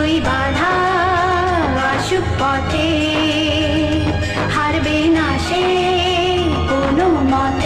যতই বাধা আসুক পথে হারবে না সে কোনো মত।